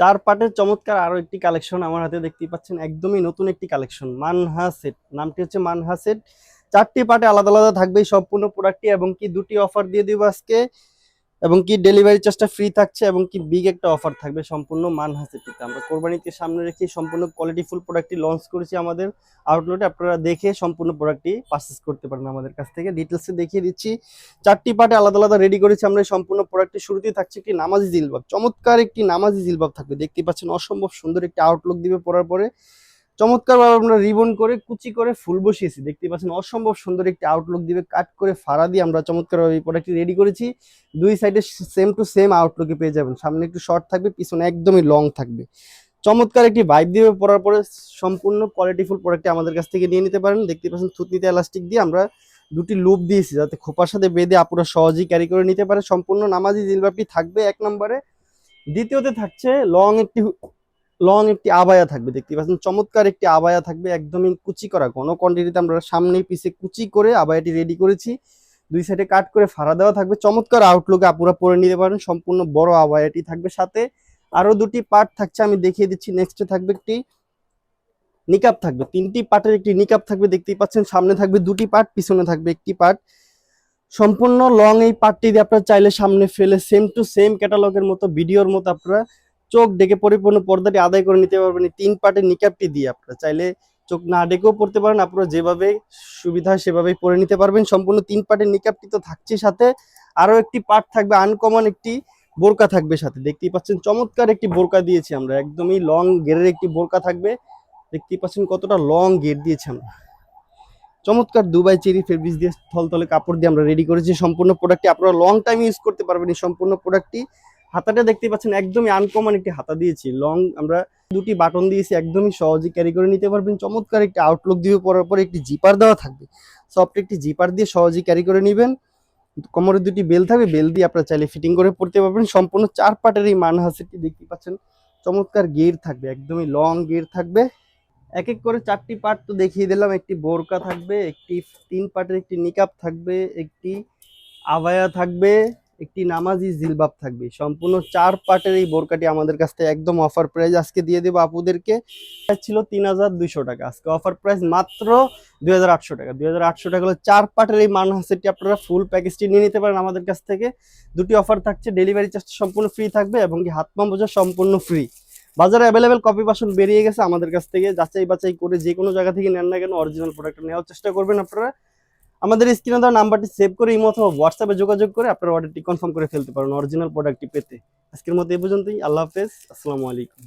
চার পার্টের চমৎকার আরও একটি কালেকশন আমার হাতে দেখতে পাচ্ছেন, একদমই নতুন একটি কালেকশন মানহা সেট নামটি হচ্ছে মানহা সেট চারটি পার্টে আলাদা আলাদা থাকবে সম্পূর্ণ প্রোডাক্টটি এবং কি দুটি অফার দিয়ে দিব আজকে। এবং কি ডেলিভারি চার্জটা ফ্রি থাকছে এবং কি বিগ একটা অফার থাকবে সম্পূর্ণ মানহা সেটটিতে আমরা কোরবানিকে সামনে রেখে সম্পূর্ণ কোয়ালিটি ফুল প্রোডাক্টটি লঞ্চ করেছি আমাদের আউটলেটে আপনারা দেখে সম্পূর্ণ প্রোডাক্টটি পারচেস করতে পারেন আমাদের কাছ থেকে। ডিটেলসে দেখিয়ে দিচ্ছি। চারটি পার্টে আলাদা আলাদা রেডি করেছি আমরা। সম্পূর্ণ প্রোডাক্টটি শুরুতেই থাকছে একটি নামাজি জিলবাব। চমৎকার একটি নামাজি জিলবাব থাকবে। দেখতে পাচ্ছেন অসম্ভব সুন্দর একটি আউটলুক দিবে পরার পরে। চমৎকার ভাবে আমরা রিবন করে, কুচি করে ফুল বসিয়েছি। দেখতে পাচ্ছেন, অসম্ভব সুন্দর একটি আউটলুক দিবে। কাট করে ফাড়া দিয়ে আমরা চমৎকার ভাবে এই প্রোডাক্টটি রেডি করেছি। দুই সাইডে সেম টু সেম আউটলুকে পেয়ে যাবেন। সামনে একটু শর্ট থাকবে, পিছনে একদমই লং থাকবে। চমৎকার একটি ভাইব দিবে পরার পরে সম্পূর্ণ কোয়ালিটিফুল প্রোডাক্টটি আমাদের কাছ থেকে নিয়ে নিতে পারেন। দেখতে পাচ্ছেন, থুতনিতে এলাস্টিক দিয়ে আমরা দুটি লুপ দিয়েছি যাতে খোপার সাথে বেঁধে আপুরা সহজেই ক্যারি করে নিতে পারে। সম্পূর্ণ নামাজি জিলবাবটি থাকবে এক নম্বরে। দ্বিতীয়তে থাকছে লং একটি লং একটি আবায়া থাকবে, দেখতে পাচ্ছেন? চমৎকার একটি আবায়া থাকবে, একদমই কুচি করা। কোনো কোয়ান্টিটিতে আমরা সামনে পিছে কুচি করে আবায়াটি রেডি করেছি। দুই সাইডে কাট করে ফাড়া দেওয়া থাকবে। চমৎকার আউটলুকে আপুরা পরে নিতে পারেন। সম্পূর্ণ বড় আবায়াটি থাকবে সাথে। আরও দুটি পার্ট থাকছে, আমি দেখিয়ে দিচ্ছি। নেক্সটে থাকবে একটি নিকাপ থাকবে। তিনটি পার্টের একটি নিকাপ থাকবে, দেখতেই পাচ্ছেন। সামনে থাকবে দুটি পার্ট পিছনে থাকবে একটি পার্ট সম্পূর্ণ লং এই পার্টটি দিয়ে আপনারা চাইলে সামনে ফেলে সেম টু সেম ক্যাটালগের মতো ভিডিওর মতো আপনারা চোখ ডেকে পরিপূর্ণ পর্দাটি আদায় করে নিতে পারবেন তিন পার্টের নিকাপটি দিয়ে আপনারা। চাইলে চোখ না ডেকেও পড়তে পারেন, আপনারা যেভাবে সুবিধা সেভাবেই পরে নিতে পারবেন। সম্পূর্ণ তিন পার্টের নিকাপটি তো থাকছে সাথে। আরও একটি পার্ট থাকবে, আনকমন একটি বোরকা থাকবে সাথে। দেখতেই পাচ্ছেন, চমৎকার একটি বোরকা দিয়েছি আমরা। একদমই লং গেরের একটি বোরকা থাকবে। দেখতেই পাচ্ছেন কতটা লং গেট দিয়েছি আমরা। চমৎকার দুবাই চেরি ফেব্রিক্স দিয়ে থলথলে কাপড় দিয়ে আমরা রেডি করেছি। সম্পূর্ণ প্রোডাক্টটি আপনারা লং টাইম ইউজ করতে পারবেন এই সম্পূর্ণ প্রোডাক্টটি। হাতাটা দেখতে পাচ্ছেন, একদমই আনকমন একটি হাতা দিয়েছি। লং আমরা দুটি বাটন দিয়েছি, একদমই সহজে ক্যারি করে নিতে পারবেন। চমৎকার একটি আউটলুক দিয়ে পরার পরে একটি জিপার দেওয়া থাকবে। সফট একটি জিপার দিয়ে সহজেই ক্যারি করে নেবেন। কোমরের দুটি বেল থাকবে বেল দিয়ে আপনারা চাইলে ফিটিং করে পড়তে পারবেন। সম্পূর্ণ চার পাটের এই মানহাসিটি দেখতে পাচ্ছেন। চমৎকার গের থাকবে, একদমই লং গের থাকবে। এক এক করে চারটি পার্ট তো দেখিয়ে দিলাম। একটি বোরকা থাকবে, একটি তিন পার্টের একটি নিকাপ থাকবে, একটি আবায়া থাকবে। একটি নামাজি জিলবাব থাকবে। সম্পূর্ণ চার পার্টের এই বোরকাটি আমাদের কাছ থেকে একদম অফার প্রাইস আজকে দিয়ে দেবো আপুদেরকে। ছিল তিন হাজার দুইশো টাকা। আজকে অফার প্রাইস মাত্র দুই হাজার আটশো টাকা। দুই হাজার আটশো টাকা হলে চার পার্টের এই মানহাসেটটি আপনারা ফুল প্যাকেজটি নিয়ে নিতে পারেন আমাদের কাছ থেকে। দুটি অফার থাকছে ডেলিভারি চার্জ সম্পূর্ণ ফ্রি থাকবে এবং কি হাত পাম্প বোঝা সম্পূর্ণ ফ্রি বাজারে অ্যাভেলেবেল কপি বাসন বেরিয়ে গেছে আমাদের কাছ থেকে। যাচাই বাছাই করে যে কোনো জায়গা থেকে নেন না কেন অরিজিনাল প্রোডাক্ট নেওয়ার চেষ্টা করবেন আপনারা। আমাদের স্ক্রিনে দেওয়া নাম্বারটি সেভ করে ইমো অথবা হোয়াটসঅ্যাপে যোগাযোগ করে আপনার অর্ডারটি কনফার্ম করে ফেলতে পারেন অরিজিনাল প্রোডাক্টটি পেতে। আজকের মতো এই পর্যন্তই। আল্লাহ হাফেজ। আসসালামু আলাইকুম।